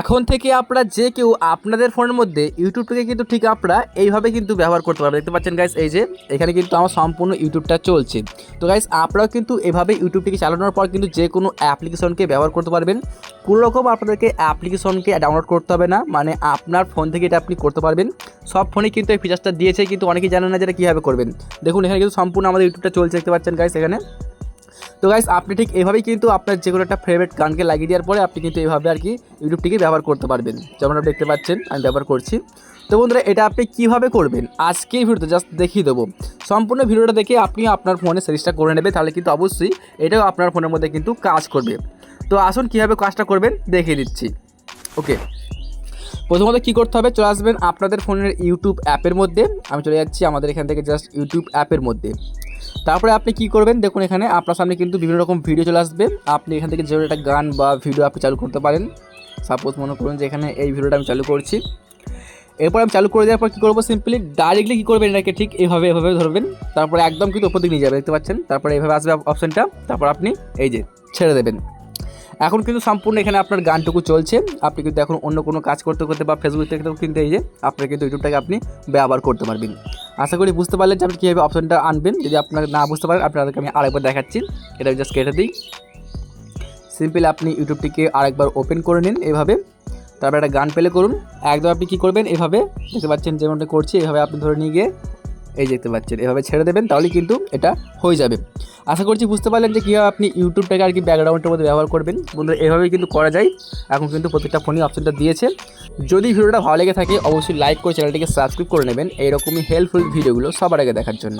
এখন থেকে আপনারা যে কেউ আপনাদের ফোনের মধ্যে ইউটিউবটাকে কিন্তু ঠিক আপনারা এইভাবে কিন্তু ব্যবহার করতে পারবেন। দেখতে পাচ্ছেন গাইস এই যে এখানে কিন্তু আমার সম্পূর্ণ ইউটিউবটা চলছে। তো গাইস আপনারাও কিন্তু এভাবে ইউটিউবটিকে চালানোর পর কিন্তু যে কোনো অ্যাপ্লিকেশনকে ব্যবহার করতে পারবেন। কোনো রকম আপনাদেরকে অ্যাপ্লিকেশনকে ডাউনলোড করতে হবে না মানে আপনার ফোন থেকে এটা আপনি করতে পারবেন। সব ফোনে কিন্তু এই ফিচার্সটা দিয়েছে, কিন্তু অনেকেই জানেন না যেটা কীভাবে করবেন। দেখুন, এখানে কিন্তু সম্পূর্ণ আমাদের ইউটিউবটা চলছে, দেখতে পাচ্ছেন গাইস এখানে। তো গাইস আপনি ঠিক এভাবেই কিন্তু আপনার যে কোনো একটা ফেভারিট গানকে লাগিয়ে দেওয়ার পরে আপনি কিন্তু এভাবে আর কি ইউটিউবটিকে ব্যবহার করতে পারবেন। যেমন আপনি দেখতে পাচ্ছেন, আমি ব্যবহার করছি। তো বন্ধুরা, এটা আপনি কীভাবে করবেন? আজকে ভিডিওতে জাস্ট দেখিয়ে দেবো। সম্পূর্ণ ভিডিওটা দেখে আপনি আপনার ফোনে সিরিজটা করে নেবে, তাহলে কিন্তু অবশ্যই এটাও আপনার ফোনের মধ্যে কিন্তু কাজ করবে। তো আসুন কীভাবে কাজটা করবেন, দেখিয়ে দিচ্ছি। ওকে প্রথমত কী করতে হবে? চলে আসবেন আপনাদের ফোনের ইউটিউব অ্যাপের মধ্যে। আমি চলে যাচ্ছি আমাদের এখান থেকে জাস্ট ইউটিউব অ্যাপের মধ্যে। তারপরে আপনি কি করবেন? দেখুন এখানে আপনার সামনে কিন্তু বিভিন্ন রকম ভিডিও চলে আসবে। আপনি এখান থেকে যে একটা গান বা ভিডিও আপনি চালু করতে পারেন। সাপোজ মনে করুন যে এখানে এই ভিডিওটা আমি চালু করছি। এরপর আমি চালু করে দেওয়ার পর কী করব? সিম্পলি ডাইরেক্টলি কী করবেন এটাকে? ঠিক এইভাবে এভাবে ধরবেন। তারপরে একদম কিন্তু ওপর দিকে নিয়ে যাবে দেখতে পাচ্ছেন? তারপরে এইভাবে আসবে অপশানটা তারপর আপনি এই যে ছেড়ে দেবেন। এখন কিন্তু সম্পূর্ণ এখানে আপনার গানটুকু চলছে। আপনি কিন্তু এখন অন্য কোনো কাজ করতে করতে বা ফেসবুক থেকে কিন্তু এই যে, আপনার কিন্তু ইউটিউবটাকে আপনি ব্যবহার করতে পারবেন। আশা করি বুঝতে পারলেন যে আপনি কীভাবে অপশনটা আনবেন। যদি আপনার না বুঝতে পারেন, আপনাদেরকে আমি আরেকবার দেখাচ্ছি। এটা জাস্ট কেটে দিই। সিম্পলি আপনি ইউটিউবটিকে আরেকবার ওপেন করে নিন এভাবে। তারপর একটা গান প্লে করুন। একদম আপনি কী করবেন? এভাবে দেখতে পাচ্ছেন যেমনটা করছি, এভাবে আপনি ধরে নিয়ে গিয়ে এই দেখতে পাচ্ছেন, এভাবে ছেড়ে দেবেন তাহলে কিন্তু এটা হয়ে যাবে। আশা করছি বুঝতে পারলেন যে কীভাবে আপনি ইউটিউবটাকে আর কি ব্যাকগ্রাউন্ডের মধ্যে ব্যবহার করবেন। বন্ধুরা, এভাবেই কিন্তু করা যায়। এখন কিন্তু প্রত্যেকটা ফোনই অপশনটা দিয়েছে। যদি ভিডিওটা ভালো লেগে থাকে, অবশ্যই লাইক করে চ্যানেলটিকে সাবস্ক্রাইব করে নেবেন। এইরকমই হেল্পফুল ভিডিওগুলো সবার আগে দেখার জন্য।